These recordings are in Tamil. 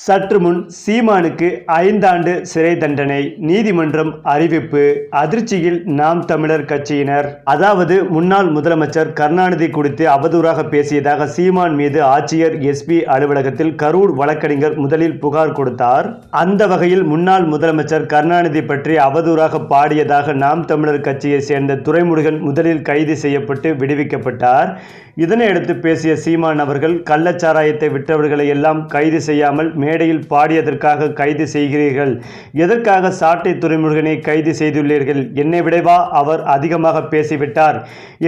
சற்று முன் சீமானுக்கு ஐந்தாண்டு சிறை தண்டனை நீதிமன்றம் அறிவிப்பு அதிர்ச்சியில் நாம் தமிழர் கட்சியினர். அதாவது முன்னாள் முதலமைச்சர் கருணாநிதி குறித்து அவதூறாக பேசியதாக சீமான் மீது ஆட்சியர் எஸ்பி அலுவலகத்தில் கரூர் வழக்கறிஞர் முதலில் புகார் கொடுத்தார். அந்த வகையில் முன்னாள் முதலமைச்சர் கருணாநிதி பற்றி அவதூறாக பாடியதாக நாம் தமிழர் கட்சியை சேர்ந்த துறைமுருகன் முதலில் கைது செய்யப்பட்டு விடுவிக்கப்பட்டார். இதனை அடுத்து பேசிய சீமான் அவர்கள் கள்ளச்சாராயத்தை விற்றவர்களை எல்லாம் கைது செய்யாமல் மேடையில் பாடியதற்காக கைது செய்கிறீர்கள். எதற்காக சாட்டை துறைமுருகனை கைது செய்துள்ளீர்கள்? என்னை விடைவா அவர் அதிகமாக பேசிவிட்டார்.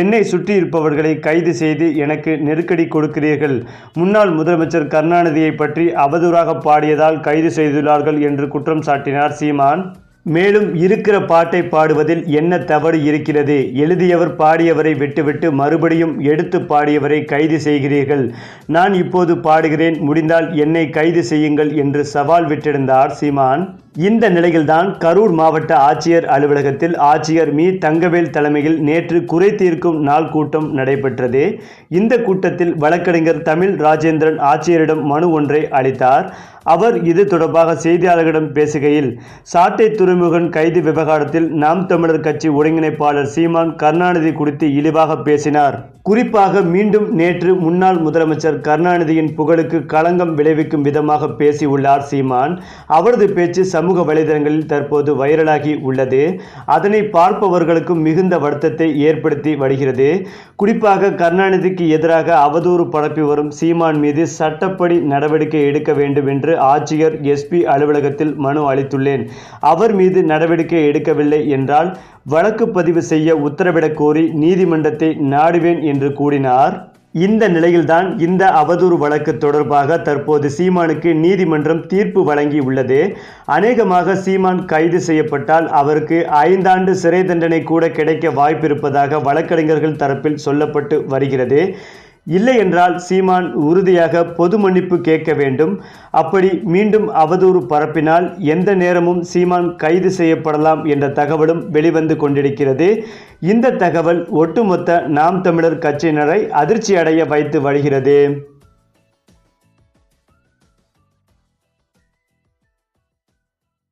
என்னை சுற்றி இருப்பவர்களை கைது செய்து எனக்கு நெருக்கடி கொடுக்கிறீர்கள். முன்னாள் முதலமைச்சர் கருணாநிதியை பற்றி அவதூறாக பாடியதால் கைது செய்துள்ளார்கள் என்று குற்றம் சாட்டினார் சீமான். மேலும் இருக்கிற பாட்டை பாடுவதில் என்ன தவறு இருக்கிறது? எழுதியவர் பாடியவரை விட்டுவிட்டு மறுபடியும் எடுத்து பாடியவரை கைது செய்கிறீர்கள். நான் இப்போது பாடுகிறேன் முடிந்தால் என்னை கைது செய்யுங்கள் என்று சவால் விட்டிருந்தார் சீமான். இந்த நிலையில்தான் கரூர் மாவட்ட ஆட்சியர் அலுவலகத்தில் ஆட்சியர் மீ. தங்கவேல் தலைமையில் நேற்று குறை தீர்க்கும் நாள் கூட்டம் நடைபெற்றது. இந்த கூட்டத்தில் வழக்கறிஞர் தமிழ் ராஜேந்திரன் ஆட்சியரிடம் மனு ஒன்றை அளித்தார். அவர் இது தொடர்பாக செய்தியாளர்களிடம் பேசுகையில் சாட்டை துறைமுகன் கைது விவகாரத்தில் நாம் தமிழர் கட்சி ஒருங்கிணைப்பாளர் சீமான் கருணாநிதி குறித்து இழிவாக பேசினார். குறிப்பாக மீண்டும் நேற்று முன்னாள் முதலமைச்சர் கருணாநிதியின் புகழுக்கு களங்கம் விளைவிக்கும் விதமாக பேசியுள்ளார் சீமான். அவரது பேச்சு சமூக வலைதளங்களில் தற்போது வைரலாகி உள்ளது. அதனை பார்ப்பவர்களுக்கும் மிகுந்த வருத்தத்தை ஏற்படுத்தி வருகிறது. குறிப்பாக கருணாநிதிக்கு எதிராக அவதூறு பரப்பி வரும் சீமான் மீது சட்டப்படி நடவடிக்கை எடுக்க வேண்டும் என்று ஆட்சியர் எஸ்பி அலுவலகத்தில் மனு அளித்துள்ளேன். அவர் மீது நடவடிக்கை எடுக்கவில்லை என்றால் வழக்கு பதிவு செய்ய உத்தரவிடக் கோரி நீதிமன்றத்தை நாடுவேன் என்று கூறினார். இந்த நிலையில்தான் இந்த அவதூறு வழக்கு தொடர்பாக தற்போது சீமானுக்கு நீதிமன்றம் தீர்ப்பு வழங்கி உள்ளது. அநேகமாக சீமான் கைது செய்யப்பட்டால் அவருக்கு ஐந்தாண்டு சிறை தண்டனை கூட கிடைக்க வாய்ப்பிருப்பதாக வழக்கறிஞர்கள் தரப்பில் சொல்லப்பட்டு வருகிறது. இல்லை என்றால் சீமான் உறுதியாக பொது மன்னிப்பு கேட்க வேண்டும். அப்படி மீண்டும் அவதூறு பரப்பினால் எந்த நேரமும் சீமான் கைது செய்யப்படலாம் என்ற தகவலும் வெளிவந்து கொண்டிருக்கிறது. இந்த தகவல் ஒட்டுமொத்த நாம் தமிழர் கட்சியினரை அதிர்ச்சி அடைய வைத்து வருகிறது.